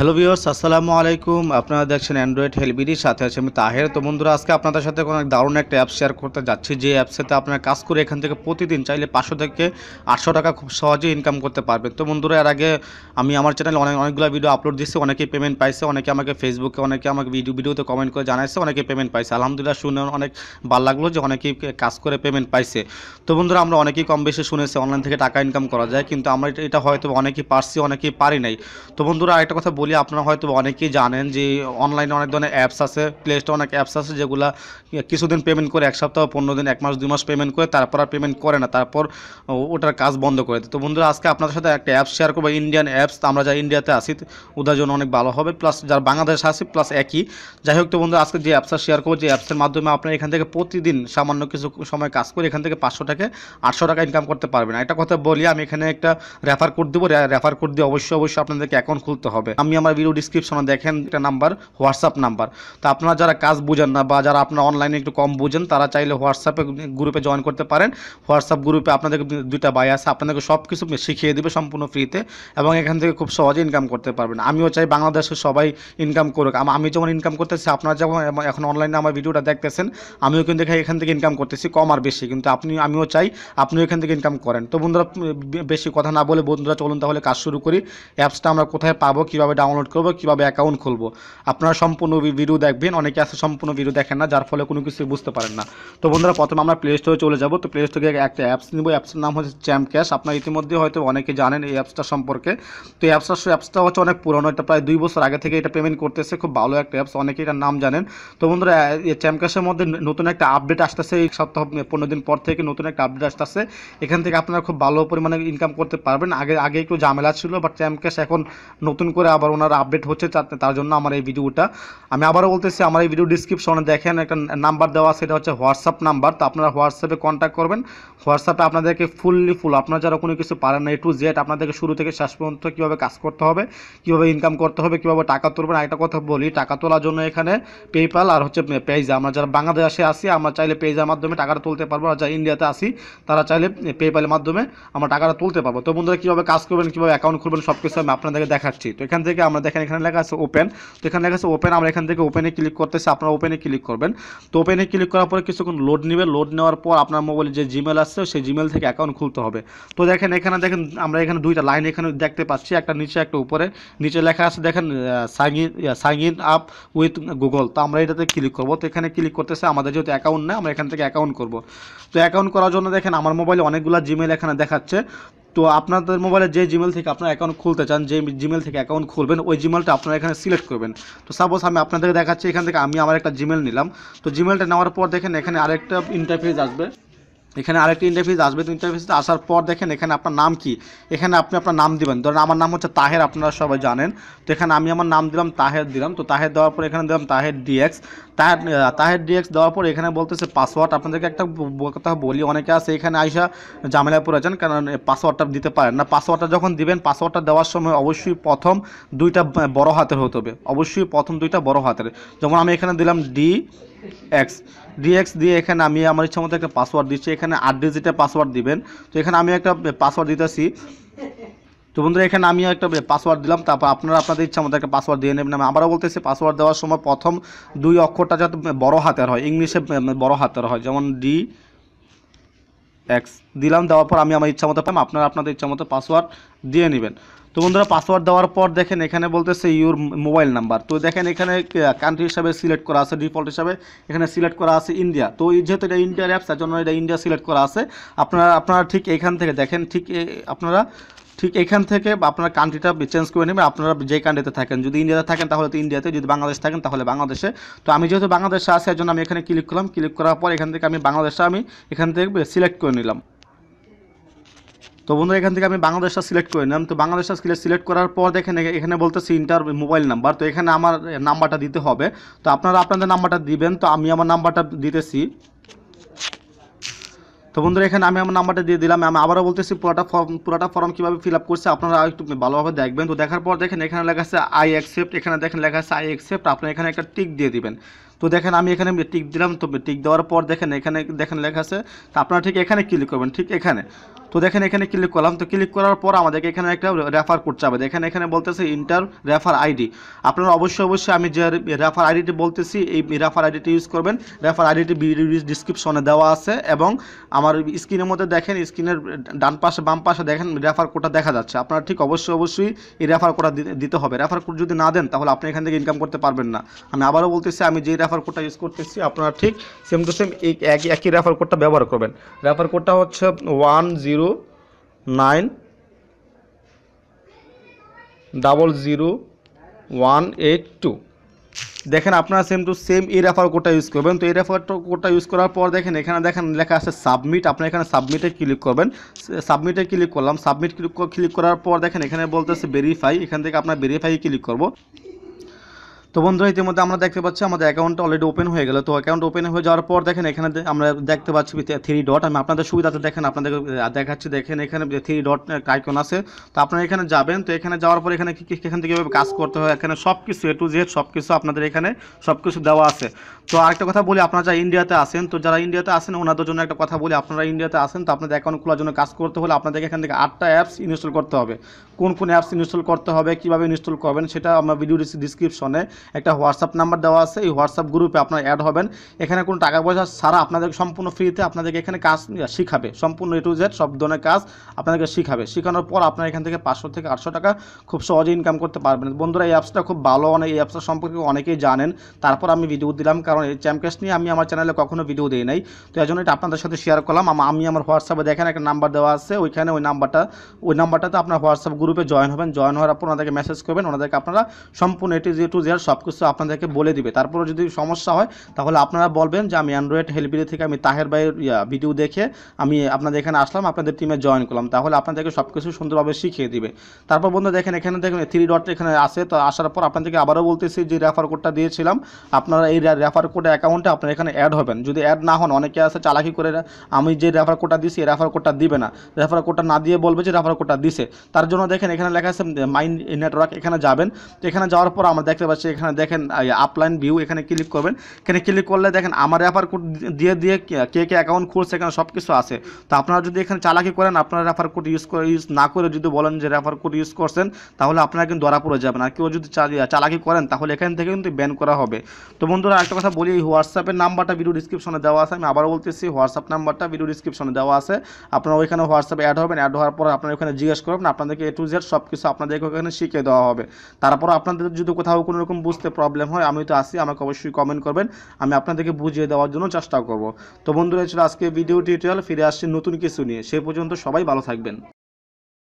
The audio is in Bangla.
হ্যালো ভিউয়ার্স, আসসালামু আলাইকুম। আপনারা দেখছেন অ্যান্ড্রয়েড হেলবিডির সাথে আছে আমি তাহের। তো বন্ধুরা, আজকে আপনাদের সাথে কোনো দারুণ একটা অ্যাপ শেয়ার করতে যাচ্ছি, যে অ্যাপসেতে আপনারা কাজ করে এখান থেকে প্রতিদিন চাইলে পাঁচশো থেকে আটশো টাকা খুব সহজে ইনকাম করতে পারবেন। তো বন্ধুরা, এর আগে আমি আমার চ্যানেলে অনেক, অনেকগুলো ভিডিও আপলোড দিচ্ছি অনেকেই পেমেন্ট পাইছে, অনেকে আমাকে ফেসবুকে অনেকে আমাকে ভিডিও ভিডিওতে কমেন্ট করে জানাইছে অনেকে পেমেন্ট পাইছে। আলহামদুলিল্লাহ, শুনে অনেক ভালো লাগল যে অনেকেই কাজ করে পেমেন্ট পাইছে। তো বন্ধুরা, আমরা অনেকেই কম বেশি শুনেছি অনলাইন থেকে টাকা ইনকাম করা যায়, কিন্তু আমরা এটা- এটা হয়তো অনেকেই পারছি, অনেকেই পারি নাই। তো বন্ধুরা, আরেকটা কথা বলি আপনারা হয়তো অনেকেই জানেন যে অনলাইনে অনেক ধরনের অ্যাপস আছে প্লে স্টোর অনেক অ্যাপস আছে যেগুলো কিছুদিন পেমেন্ট করে, এক সপ্তাহ, পনেরো দিন, এক মাস, দুই মাস পেমেন্ট করে, তারপর আর পেমেন্ট করে না, তারপর ওটার কাজ বন্ধ করে দেয়। তো বন্ধুরা, আজকে আপনাদের সাথে একটা অ্যাপস শেয়ার করব ইন্ডিয়ান অ্যাপস আমরা যা ইন্ডিয়াতে আসি ওদের জন্য অনেক ভালো হবে। প্লাস যারা বাংলাদেশে আসি প্লাস একই। যাই হোক, তো বন্ধুরা, আজকে যে অ্যাপসটা শেয়ার করব, যে অ্যাপসের মাধ্যমে আপনারা এখান থেকে প্রতিদিন সামান্য কিছু সময় কাজ করে, এখান থেকে পাঁচশো টাকা আটশো টাকা ইনকাম করতে পারবেন। একটা কথা বলি, আমি এখানে একটা রেফার কোড দেবো। রেফার কোড দিয়ে অবশ্যই অবশ্যই আপনাদেরকে অ্যাকাউন্ট খুলতে হবে। আমি আমার ভিডিও ডিসক্রিপশনে দেখেন একটা নাম্বার হোয়াটসঅ্যাপ নাম্বার তো আপনারা যারা কাজ বুঝেন না বা যারা আপনার অনলাইনে একটু কম বুঝেন, তারা চাইলে হোয়াটসঅ্যাপে গ্রুপে জয়েন করতে পারেন। হোয়াটসঅ্যাপ গ্রুপে আপনাদের দুইটা বাই আছে, আপনাদেরকে সব কিছু শিখিয়ে দেবে সম্পূর্ণ ফ্রিতে এবং এখান থেকে খুব সহজে ইনকাম করতে পারবেন। আমিও চাই বাংলাদেশের সবাই ইনকাম করুক। আমি যেমন ইনকাম করতেছি, আপনারা যেমন এখন অনলাইনে আমার ভিডিওটা দেখতেছেন, আমিও কিন্তু এখানে- থেকে ইনকাম করতেছি, কম আর বেশি। কিন্তু আপনি, আমিও চাই আপনিও এখান থেকে ইনকাম করেন। তো বন্ধুরা বেশি কথা না বলে বন্ধুরা চলুন তাহলে কাজ শুরু করি। অ্যাপসটা আমরা কোথায় পাবো, কীভাবে ডাউনলোড করব, কীভাবে অ্যাকাউন্ট খুলবো। আপনারা সম্পূর্ণ ভিডিও দেখবেন, অনেকে আছে সম্পূর্ণ ভিডিও দেখেন না, যার ফলে কোনো কিছু বুঝতে পারেন না। তো বন্ধুরা, প্রথমে আমরা প্লে স্টোরে চলে যাব। তো প্লে স্টোরে একটা অ্যাপস নিব অ্যাপসের নাম হচ্ছে চ্যাম ক্যাশ আপনারা ইতিমধ্যে হয়তো অনেকে জানেন এই অ্যাপসটা সম্পর্কে। তো এই অ্যাপসটা অ্যাপসটা হচ্ছে অনেক পুরনো, এটা প্রায় দুই বছর আগে থেকে এটা পেমেন্ট করতেছে, খুব ভালো একটা অ্যাপস অনেকে এটার নাম জানেন। তো বন্ধুরা, এই চ্যাম ক্যাশের মধ্যে নতুন একটা আপডেট আসতেছে, এই সপ্তাহ, পনেরো দিন পর থেকে নতুন একটা আপডেট আসতেছে। এখান থেকে আপনারা খুব ভালো পরিমাণে ইনকাম করতে পারবেন। আগে আগে একটু ঝামেলা ছিল বাট চ্যাম ক্যাশ এখন নতুন করে আবার ওনার আপডেট হচ্ছে তার জন্য আমার এই ভিডিওটা আমি আবারও বলতেছি, আমার এই ভিডিও ডিসক্রিপশনে দেখেন, একটা নাম্বার দেওয়া সেটা হচ্ছে হোয়াটসঅ্যাপ নাম্বার তো আপনারা হোয়াটসঅ্যাপে কন্ট্যাক্ট করবেন। হোয়াটসঅ্যাপে আপনাদেরকে ফুললি ফুল আপনারা যারা কোনো কিছু পারেন না এ টু জেড আপনাদেরকে শুরু থেকে শেষ পর্যন্ত কীভাবে কাজ করতে হবে, কীভাবে ইনকাম করতে হবে, কীভাবে টাকা তুলবেন একটা কথা বলি, টাকা তোলার জন্য এখানে পেপাল আর হচ্ছে পেজা আমরা যারা বাংলাদেশে আসি আমরা চাইলে পেজার মাধ্যমে টাকাটা তুলতে পারব, আর যারা ইন্ডিয়াতে আসি তারা চাইলে পেপালের মাধ্যমে আমরা টাকাটা তুলতে পারব। তো বন্ধুরা, কীভাবে কাজ করবেন, কীভাবে অ্যাকাউন্ট খুলবেন সব কিছু আমি আপনাদেরকে দেখাচ্ছি। তো এখান থেকে আমরা দেখেন এখানে লেখা আছে ওপেন তো এখানে লেখা আছে ওপেন আমরা এখান থেকে ওপেনে ক্লিক করতেছি, আপনারা ওপেনে ক্লিক করবেন। তো ওপেনে ক্লিক করার পরে কিছুক্ষণ লোড নেবে লোড নেওয়ার পর আপনার মোবাইলে যে জিমেল আসছে সেই জিমেল থেকে অ্যাকাউন্ট খুলতে হবে। তো দেখেন এখানে, দেখেন আমরা এখানে দুইটা লাইন এখানে দেখতে পাচ্ছি, একটা নিচে, একটা উপরে। নিচে লেখা আছে, দেখেন sign in up with Google তো আমরা এটাতে ক্লিক করব। তো এখানে ক্লিক করতেছে, আমাদের যেহেতু অ্যাকাউন্ট নেই, আমরা এখান থেকে অ্যাকাউন্ট করব। তো অ্যাকাউন্ট করার জন্য দেখেন আমার মোবাইলে অনেকগুলো জিমেল এখানে দেখাচ্ছে। তো আপনাদের মোবাইলে যে জিমেল থেকে আপনার অ্যাকাউন্ট খুলতে চান, যে জিমেল থেকে অ্যাকাউন্ট খুলবেন, ওই জিমেলটা আপনারা এখানে সিলেক্ট করবেন। তো সাপোজ আমি আপনাদেরকে দেখাচ্ছি, এখান থেকে আমি আমার একটা জিমেল নিলাম। তো জিমেলটা নেওয়ার পর দেখেন এখানে আরেকটা ইন্টারফেস আসবে। এখানে আরেকটি ইন্টারফেস আসবে। তো ইন্টারফেসে আসার পর দেখেন এখানে আপনার নাম কি? এখানে আপনি আপনার নাম দিবেন। ধরেন আমার নাম হচ্ছে তাহের, আপনারা সবাই জানেন। তো এখানে আমি আমার নাম দিলাম, তাহের দিলাম। তো তাহের দেওয়ার পর এখানে দিলাম তাহের ডিএক্স তাহের তাহের ডিএক্স দেওয়ার পর এখানে বলতেছে পাসওয়ার্ড আপনাদেরকে একটা কথা বলি, অনেকে আছে এখানে আইসা ঝামেলায় পড়ে যান, কারণ পাসওয়ার্ডটা দিতে পারেন না। পাসওয়ার্ডটা যখন দিবেন পাসওয়ার্ডটা দেওয়ার সময় অবশ্যই প্রথম দুইটা বড় হাতের হতে হবে। অবশ্যই প্রথম দুইটা বড় হাতের। যেমন আমি এখানে দিলাম ডি এক্স ডিএক্স দিয়ে এখানে আমি আমার ইচ্ছা মতো একটা পাসওয়ার্ড দিচ্ছি। এখানে আট ডিজিটের পাসওয়ার্ড দিবেন। তো এখানে আমি একটা পাসওয়ার্ড দিতেছি। তো বন্ধুরা, এখানে আমি একটা পাসওয়ার্ড দিলাম। তারপর আপনারা আপনাদের ইচ্ছা মতো একটা পাসওয়ার্ড দিয়ে নেবেন। আমি আবারও বলতেছি পাসওয়ার্ড দেওয়ার সময় প্রথম দুই অক্ষরটা যাতে বড় হাতের হয়। ইংলিশে বড় হাতের হয়। যেমন ডি এক্স দিলাম। দেওয়ার পর আমি আমার ইচ্ছা মতো পাম আপনারা আপনাদের ইচ্ছা মতো পাসওয়ার্ড দিয়ে নেবেন। তো বন্ধুরা পাসওয়ার্ড দেওয়ার পর দেখেন এখানে বলতেছে ইউর মোবাইল নাম্বার তো দেখেন এখানে কান্ট্রি হিসাবে সিলেক্ট করা আছে ডিফল্ট হিসাবে এখানে সিলেক্ট করা আছে ইন্ডিয়া তো যেহেতু এটা ইন্ডিয়ার অ্যাপস তার জন্য এটা ইন্ডিয়া সিলেক্ট করা আছে। আপনারা আপনারা ঠিক এখান থেকে দেখেন, ঠিক আপনারা ঠিক এখান থেকে আপনার কান্ট্রিটা চেঞ্জ করে নেবেন। আপনারা যে কান্ট্রিতে থাকেন, যদি ইন্ডিয়াতে থাকেন তাহলে তো ইন্ডিয়াতে যদি বাংলাদেশ থাকেন তাহলে বাংলাদেশে তো আমি যেহেতু বাংলাদেশে আছি, এর জন্য আমি এখানে ক্লিক করলাম। ক্লিক করার পর এখান থেকে আমি বাংলাদেশে আমি এখান থেকে সিলেক্ট করে নিলাম। তো বন্ধুরা, এখান থেকে আমি বাংলাদেশটা সিলেক্ট করে নিলাম। তো বাংলাদেশটা সিলেক্ট করার পর দেখেন এখানে বলতেছি ইন্টার মোবাইল নাম্বার তো এখানে আমার নাম্বারটা দিতে হবে। তো আপনারা আপনাদের নাম্বারটা দিবেন। তো আমি আমার নাম্বারটা দিতেছি। তো বন্ধুরা, এখানে আমি আমার নাম্বারটা দিয়ে দিলাম। আমি আবারও বলতেছি, পুরোটা ফর্ম পুরোটা ফর্ম কীভাবে ফিল আপ করছে আপনারা একটু ভালোভাবে দেখবেন। তো দেখার পর দেখেন, এখানে লেখা আছে আই অ্যাকসেপ্ট এখানে দেখেন লেখা আছে আই অ্যাকসেপ্ট আপনারা এখানে একটা টিক দিয়ে দিবেন। তো দেখেন, আমি এখানে টিক দিলাম। তো টিক দেওয়ার পর দেখেন, এখানে দেখেন লেখা আছে। তো আপনারা ঠিক এখানে ক্লিক করবেন, ঠিক এখানে। তো দেখেন এখানে ক্লিক করলাম, তো ক্লিক করার পর আমাদেরকে এখানে একটা রেফার কোড চাবে দেখেন এখানে বলতেছে ইন্টার রেফার আইডি আপনারা অবশ্যই অবশ্যই আমি যে রেফার আইডিটি বলতেছি, এই রেফার আইডিটি ইউজ করবেন। রেফার আইডিটি ডিসক্রিপশনে দেওয়া আছে এবং আমার স্ক্রিনের মধ্যে দেখেন স্ক্রিনের ডান পাশে, বাম পাশে দেখেন রেফার কোডটা দেখা যাচ্ছে। আপনারা ঠিক অবশ্যই অবশ্যই এই রেফার কোডটা দিতে- হবে। রেফার কোড যদি না দেন, তাহলে আপনি এখান থেকে ইনকাম করতে পারবেন না। আমি আবারও বলতেছি, আমি যেই রেফার কোডটা ইউজ করতেছি, আপনারা ঠিক সেম টু সেম এই একই একই রেফার কোডটা ব্যবহার করবেন। রেফার কোডটা হচ্ছে one zero nine double zero one eight two. দেখেন আপনারা সেম টু সেম এই রেফার কোডটা ইউজ করবেন। তো এই রেফার কোডটা ইউজ করার পর দেখেন এখানে দেখেন লেখা আছে সাবমিট আপনারা এখানে সাবমিটে ক্লিক করবেন। সাবমিটে ক্লিক করলাম। সাবমিট ক্লিক ক্লিক করার পর দেখেন এখানে বলতেছে ভেরিফাই এখান থেকে আপনার ভেরিফাই ক্লিক করব। তো বন্ধুরা, ইতিমধ্যে আমরা দেখতে পাচ্ছি আমাদের অ্যাকাউন্টটা অলরেডি ওপেন হয়ে গেল। তো অ্যাকাউন্ট ওপেন হয়ে যাওয়ার পর দেখেন এখানে আমরা দেখতে পাচ্ছি থ্রি ডট আমি আপনাদের সুবিধাতে দেখেন, আপনাদের দেখাচ্ছি, দেখেন এখানে থ্রি ডট আইকন আছে। তো আপনারা এখানে যাবেন, তো এখানে যাওয়ার পর এখানে কি এখান থেকে কাজ করতে হয়, এখানে সব কিছু এ টু জেড সব কিছু আপনাদের এখানে সব কিছু দেওয়া আছে। তো আরেকটা কথা বলি, আপনারা যারা ইন্ডিয়াতে আসেন তো যারা ইন্ডিয়াতে আসেন ওনাদের জন্য একটা কথা বলি, আপনারা ইন্ডিয়াতে আসেন তো আপনাদের অ্যাকাউন্ট খোলার জন্য কাজ করতে হলে আপনাদেরকে এখান থেকে আটটা অ্যাপস ইনস্টল করতে হবে। কোন কোন অ্যাপস ইনস্টল করতে হবে, কীভাবে ইনস্টল করবেন, সেটা আমার ভিডিও ডিসক্রিপশনে একটা হোয়াটসঅ্যাপ নাম্বার দেওয়া আছে। এই হোয়াটসঅ্যাপ গ্রুপে আপনারা অ্যাড হবেন। এখানে কোনো টাকা পয়সা ছাড়া আপনাদের সম্পূর্ণ ফ্রিতে আপনাদেরকে এখানে কাজ শিখাবে। সম্পূর্ণ এ টু জেড সব ধরনের কাজ আপনাদেরকে শিখাবে। শেখানোর পর আপনারা এখান থেকে পাঁচশো থেকে আটশো টাকা খুব সহজে ইনকাম করতে পারবেন। বন্ধুরা, এই অ্যাপসটা খুব ভালো অনেক, এই অ্যাপসটা সম্পর্কে অনেকেই জানেন। তারপর আমি ভিডিও দিলাম, কারণ এই চ্যাম্পকেস নিয়ে আমি আমার চ্যানেলে কখনো ভিডিও দিই নাই। তো এই জন্য এটা আপনাদের সাথে শেয়ার করলাম। আম- আমি আমার হোয়াটসঅ্যাপে দেখেন একটা নাম্বার দেওয়া আছে, ওইখানে ওই নাম্বারটা ওই নাম্বারটাতে আপনার হোয়াটসঅ্যাপ গ্রুপে জয়েন হবেন। জয়েন হওয়ার পর ওনাদেরকে মেসেজ করবেন। ওনাদেরকে আপনারা সম্পূর্ণ এটি টু জেড সব কিছু আপনাদেরকে বলে দিবে। তারপরে যদি সমস্যা হয়, তাহলে আপনারা বলবেন যে আমি অ্যান্ড্রয়েড হেল্পিডি থেকে আমি তাহের ভাইয়ের ভিডিও দেখে আমি আপনাদের এখানে আসলাম, আপনাদের টিমে জয়েন করলাম। তাহলে আপনাদেরকে সব কিছু সুন্দরভাবে শিখিয়ে দিবে। তারপর বন্ধু দেখেন, এখানে দেখেন থ্রি ডট এখানে আসে তো আসার পর আপনাদেরকে আবারও বলতেছি যে রেফার কোডটা দিয়েছিলাম। আপনারা এই রেফার কোড অ্যাকাউন্টে আপনারা এখানে অ্যাড হবেন। যদি অ্যাড না হন, অনেকে আছে চালাকি করে আমি যে রেফার কোডটা দিছি রেফার কোডটা দিবে না। রেফার কোডটা না দিয়ে বলবে যে রেফার কোডটা দিছে। তার জন্য দেখেন, এখানে লেখা আছে মাইন্ড নেটওয়ার্ক এখানে যাবেন। এখানে যাওয়ার পর আমরা দেখতে পাচ্ছি এখানে দেখেন আপলাইন ভিউ এখানে ক্লিক করবেন। এখানে ক্লিক করলে দেখেন, আমার রেফার কোড দিয়ে দিয়ে কে কে অ্যাকাউন্ট খুলছে এখানে সব কিছু আছে। তো আপনারা যদি এখানে চালাকি করেন, আপনারা রেফার কোড ইউজ করে ইউজ না করে যদি বলেন যে রেফার কোড ইউজ করছেন, তাহলে আপনারা কিন্তু ধরা পড়ে যাবেন। আর কেউ যদি চালাকি করেন, তাহলে এখান থেকে কিন্তু ব্যান করা হবে। তো বন্ধুরা একটা কথা বলি, এই হোয়াটসঅ্যাপের নাম্বারটা ভিডিও ডিসক্রিপশনে দেওয়া আছে। আমি আবার বলতেছি হোয়াটসঅ্যাপ নাম্বারটা ভিডিও ডিসক্রিপশনে দেওয়া আছে। আপনারা ওইখানে হোয়াটসঅ্যাপে অ্যাড হবেন অ্যাড হওয়ার পর আপনারা ওখানে জিজ্ঞেস করবেন, আপনাদেরকে এ টু জেড সব কিছু আপনাদেরকে ওখানে শিখিয়ে দেওয়া হবে। তারপর আপনাদের যদি কোথাও কোনো রকম বুঝতে প্রবলেম হয়, আমি তো আসি আমাকে অবশ্যই কমেন্ট করবেন। আমি আপনাদেরকে বুঝিয়ে দেওয়ার জন্য চেষ্টা করব। তো বন্ধুরা ছিল আজকে ভিডিও টিউটোরিয়াল ফিরে আসছি নতুন কিছু নিয়ে। সে পর্যন্ত সবাই ভালো থাকবেন।